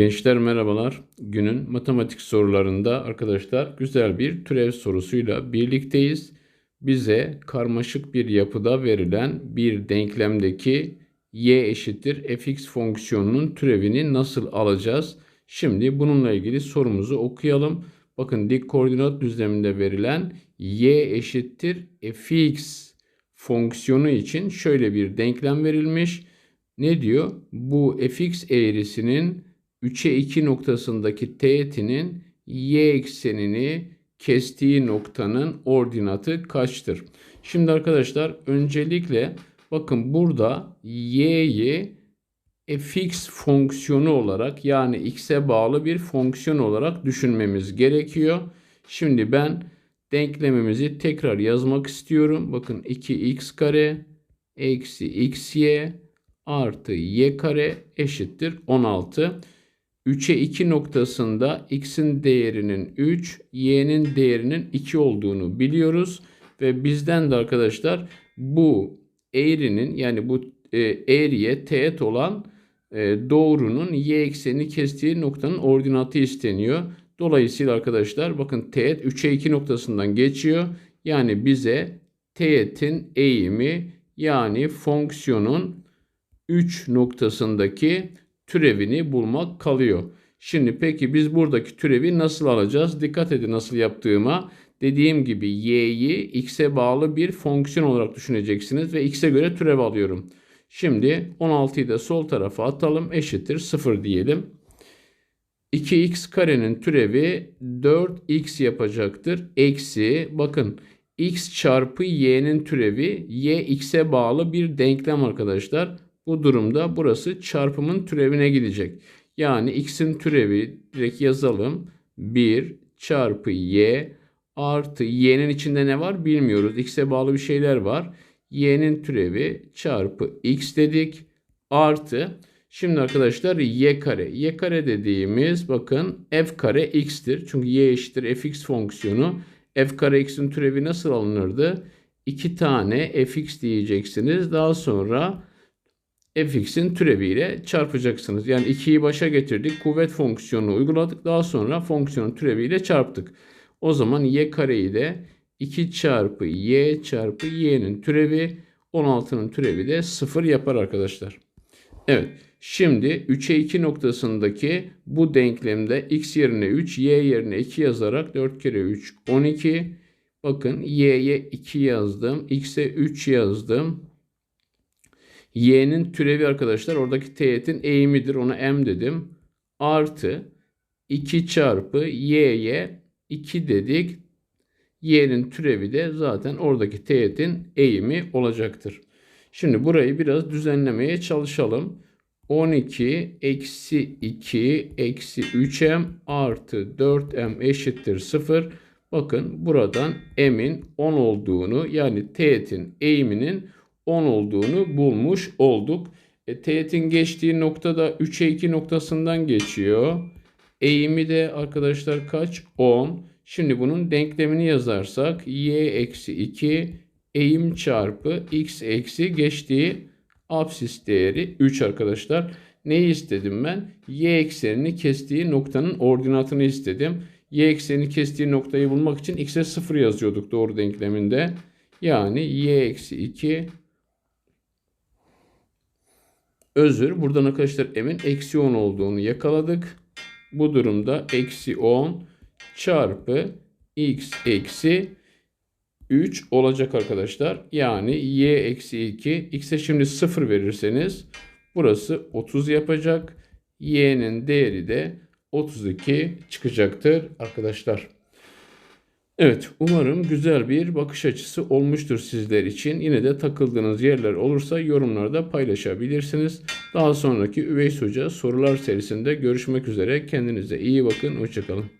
Gençler merhabalar. Günün matematik sorularında arkadaşlar güzel bir türev sorusuyla birlikteyiz. Bize karmaşık bir yapıda verilen bir denklemdeki y eşittir fx fonksiyonunun türevini nasıl alacağız? Şimdi bununla ilgili sorumuzu okuyalım. Bakın dik koordinat düzleminde verilen y eşittir fx fonksiyonu için şöyle bir denklem verilmiş. Ne diyor? Bu fx eğrisinin 3'e 2 noktasındaki teğetinin y eksenini kestiği noktanın ordinatı kaçtır? Şimdi arkadaşlar öncelikle bakın burada y'yi fx fonksiyonu olarak yani x'e bağlı bir fonksiyon olarak düşünmemiz gerekiyor. Şimdi ben denklemimizi tekrar yazmak istiyorum. Bakın 2x kare eksi xy artı y kare eşittir 16. 3'e 2 noktasında x'in değerinin 3, y'nin değerinin 2 olduğunu biliyoruz. Ve bizden de arkadaşlar bu eğrinin yani bu e, eğriye teğet olan e, doğrunun y ekseni kestiği noktanın ordinatı isteniyor. Dolayısıyla arkadaşlar bakın teğet 3'e 2 noktasından geçiyor. Yani bize teğetin eğimi yani fonksiyonun 3 noktasındaki türevini bulmak kalıyor. Şimdi peki biz buradaki türevi nasıl alacağız? Dikkat edin nasıl yaptığıma. Dediğim gibi y'yi x'e bağlı bir fonksiyon olarak düşüneceksiniz ve x'e göre türev alıyorum. Şimdi 16'yı da sol tarafa atalım. Eşittir 0 diyelim. 2x karenin türevi 4x yapacaktır. Eksi bakın x çarpı y'nin türevi y x'e bağlı bir denklem arkadaşlar. Bu durumda burası çarpımın türevine gidecek. Yani x'in türevi direkt yazalım. 1 çarpı y artı y'nin içinde ne var bilmiyoruz. x'e bağlı bir şeyler var. y'nin türevi çarpı x dedik. Artı şimdi arkadaşlar y kare. y kare dediğimiz bakın f kare x'tir. Çünkü y eşittir fx fonksiyonu. f kare x'in türevi nasıl alınırdı? 2 tane fx diyeceksiniz. Daha sonra fx'in türeviyle çarpacaksınız. Yani 2'yi başa getirdik. Kuvvet fonksiyonunu uyguladık. Daha sonra fonksiyonun türeviyle çarptık. O zaman y kareyi de 2 çarpı y çarpı y'nin türevi 16'nın türevi de 0 yapar arkadaşlar. Evet. Şimdi 3'e 2 noktasındaki bu denklemde x yerine 3, y yerine 2 yazarak 4 kere 3 12. Bakın y'ye 2 yazdım. x'e 3 yazdım y'nin türevi arkadaşlar oradaki teğetin eğimidir. Ona m dedim. Artı 2 çarpı y'ye 2 dedik. y'nin türevi de zaten oradaki teğetin eğimi olacaktır. Şimdi burayı biraz düzenlemeye çalışalım. 12 eksi 2 eksi 3m artı 4m eşittir 0. Bakın buradan m'in 10 olduğunu yani teğetin eğiminin 10 olduğunu bulmuş olduk. E, teğetin geçtiği nokta da 3'e 2 noktasından geçiyor. Eğimi de arkadaşlar kaç? 10. Şimdi bunun denklemini yazarsak y eksi 2 eğim çarpı x eksi geçtiği absis değeri 3 arkadaşlar. Neyi istedim ben? Y eksenini kestiği noktanın ordinatını istedim. Y eksenini kestiği noktayı bulmak için x'e 0 yazıyorduk doğru denkleminde. Yani y eksi 2 özür. Buradan arkadaşlar m'in eksi 10 olduğunu yakaladık. Bu durumda eksi 10 çarpı x eksi 3 olacak arkadaşlar. Yani y eksi 2. X'e şimdi 0 verirseniz burası 30 yapacak. Y'nin değeri de 32 çıkacaktır arkadaşlar. Evet, umarım güzel bir bakış açısı olmuştur sizler için. Yine de takıldığınız yerler olursa yorumlarda paylaşabilirsiniz. Daha sonraki Üveys Hoca sorular serisinde görüşmek üzere. Kendinize iyi bakın, hoşçakalın.